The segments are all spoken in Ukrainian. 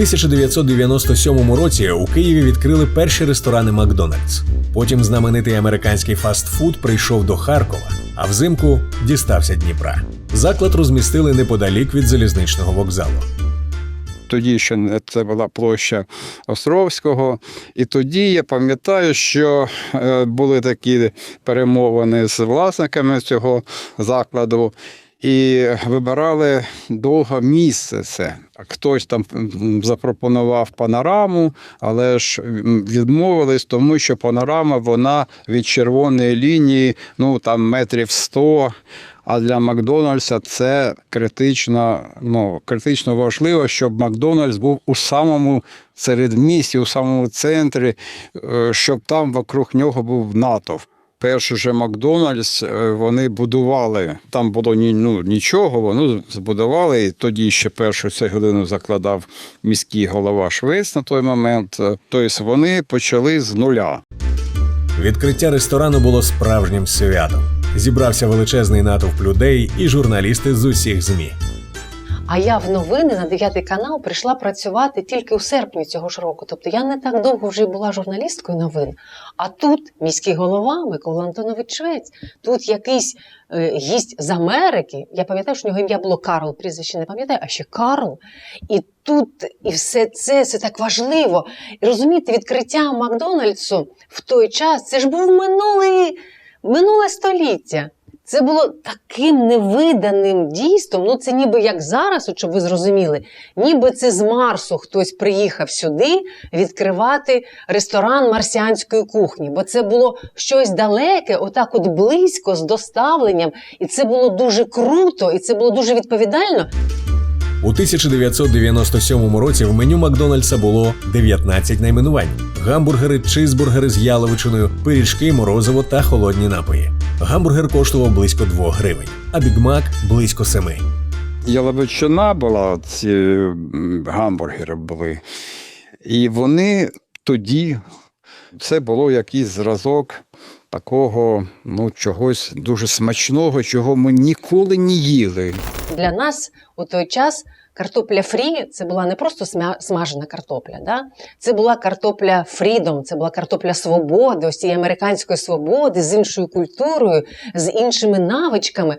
У 1997 році у Києві відкрили перші ресторани Макдональдс. Потім знаменитий американський фастфуд прийшов до Харкова, а взимку дістався Дніпра. Заклад розмістили неподалік від залізничного вокзалу. Тоді ще це була площа Островського. І тоді я пам'ятаю, що е, були такі перемовини з власниками цього закладу. І вибирали довго місце це. Хтось там запропонував панораму, але ж відмовились, тому що панорама вона від червоної лінії, ну там метрів 100. А для Макдональдса це критично, ну, критично важливо, щоб Макдональдс був у самому середмісті, у самому центрі, е, щоб там вокруг нього був натовп. Перший же Макдональдс е, вони будували. Там було ну, нічого, вони збудували. І тоді ще першу цеглину закладав міський голова Швець на той момент. Тобто вони почали з нуля. Відкриття ресторану було справжнім святом. Зібрався величезний натовп людей і журналісти з усіх змі. А я в новини на 9 канал прийшла працювати тільки у серпні цього ж року. Тобто я не так довго вже була журналісткою новин. А тут міський голова Микола Антонович Швець, тут якийсь е, гість з Америки. Я пам'ятаю, що у нього ім'я було Карл, прізвище не пам'ятаю, а ще Карл. І тут і все це, це так важливо. І розумієте, відкриття Макдональдсу в той час це ж був минулий, минуле століття. Це було таким невиданим дійством. Ну, це ніби як зараз, щоб ви зрозуміли, ніби це з Марсу хтось приїхав сюди відкривати ресторан марсіанської кухні, бо це було щось далеке, отак от близько з доставленням, і це було дуже круто, і це було дуже відповідально. У 1997 році в меню Макдональдса було 19 найменувань: гамбургери, чизбургери з яловичиною, пиріжки, морозиво та холодні напої. Гамбургер коштував близько 2 гривень, а бігмак близько 7. Яловичина була, ці гамбургери були. І вони тоді це було якийсь зразок такого ну, чогось дуже смачного, чого ми ніколи не їли. Для нас у той час картопля фрі це була не просто смажена картопля, да? це була картопля фрідом, це була картопля свободи, ось цієї американської свободи з іншою культурою, з іншими навичками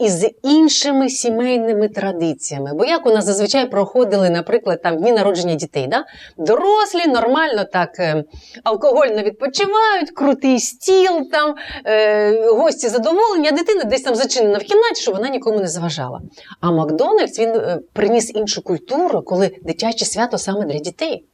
і з іншими сімейними традиціями. Бо як у нас зазвичай проходили, наприклад, там дні народження дітей, да? дорослі нормально так е, алкогольно відпочивають, крутий стіл, там е, гості задоволені, а дитина десь там зачинена в кімнаті, щоб вона нікому не заважала. А Макдональдс він е, приніс іншу культуру, коли дитяче свято саме для дітей.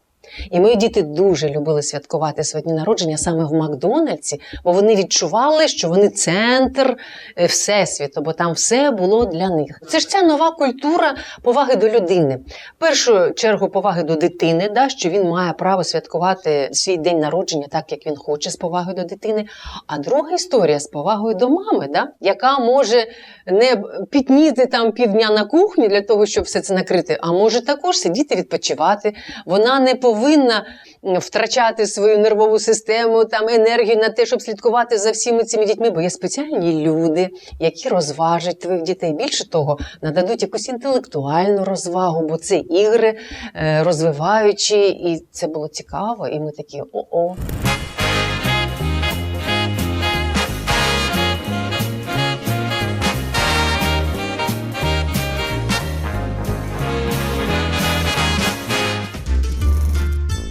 І мої діти дуже любили святкувати своє дні народження саме в Макдональдсі, бо вони відчували, що вони центр е, всесвіту, бо там все було для них. Це ж ця нова культура поваги до людини. В першу чергу поваги до дитини, да, що він має право святкувати свій день народження так, як він хоче, з повагою до дитини. А друга історія з повагою до мами, да, яка може не пітніти там півдня на кухні для того, щоб все це накрити, а може також сидіти відпочивати. Вона не повинна втрачати свою нервову систему, там енергію на те, щоб слідкувати за всіми цими дітьми. Бо є спеціальні люди, які розважать твоїх дітей. Більше того, нададуть якусь інтелектуальну розвагу, бо це ігри е, розвиваючі, і це було цікаво. І ми такі о-о.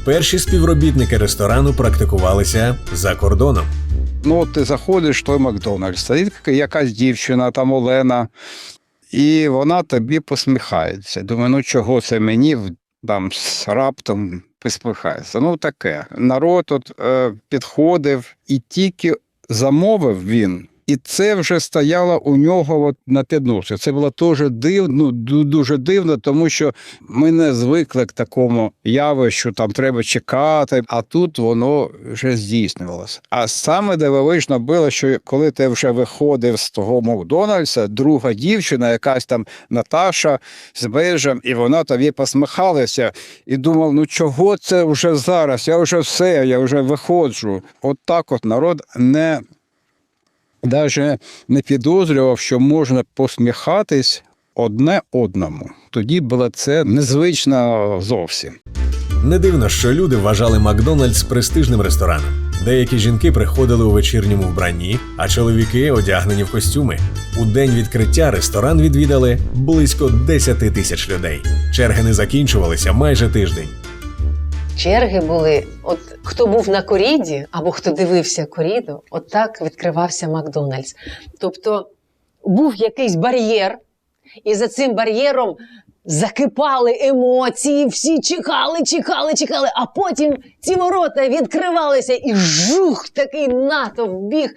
Перші співробітники ресторану практикувалися за кордоном. Ну, от ти заходиш той Макдональдс, сидить якась дівчина, там Олена, і вона тобі посміхається. Думаю, ну чого це мені там з раптом посміхається? Ну, таке. Народ от, е, підходив і тільки замовив він. І це вже стояло у нього от на підносі. Це було теж дивно, ну, дуже дивно, тому що ми не звикли к такому явищу, там треба чекати, а тут воно вже здійснювалося. А саме дивовижно було, що коли ти вже виходив з того Макдональдса, друга дівчина, якась там Наташа з бежем, і вона тобі посміхалася і думав, ну чого це вже зараз? Я вже все, я вже виходжу. От так от народ не навіть не підозрював, що можна посміхатись одне одному. Тоді було це незвично зовсім. Не дивно, що люди вважали Макдональдс престижним рестораном. Деякі жінки приходили у вечірньому вбранні, а чоловіки одягнені в костюми. У день відкриття ресторан відвідали близько 10 тисяч людей. Черги не закінчувалися майже тиждень. Черги були, от хто був на коріді або хто дивився коріду, от так відкривався Макдональдс. Тобто був якийсь бар'єр, і за цим бар'єром закипали емоції, всі чекали, чекали, чекали, а потім ці ворота відкривалися і жух, такий натовп біг.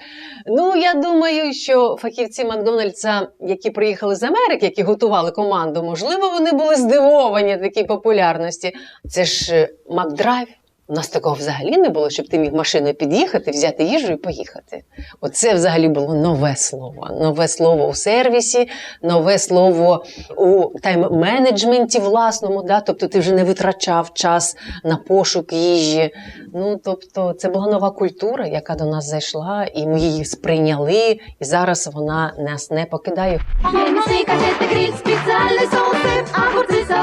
Ну, я думаю, що фахівці Макдональдса, які приїхали з Америки, які готували команду, можливо, вони були здивовані такій популярності. Це ж е, Макдрайв. У нас такого взагалі не було, щоб ти міг машиною під'їхати, взяти їжу і поїхати. Оце взагалі було нове слово. Нове слово у сервісі, нове слово у тайм-менеджменті власному. Да? Тобто ти вже не витрачав час на пошук їжі. Ну, тобто, це була нова культура, яка до нас зайшла, і ми її сприйняли, і зараз вона нас не покидає. Є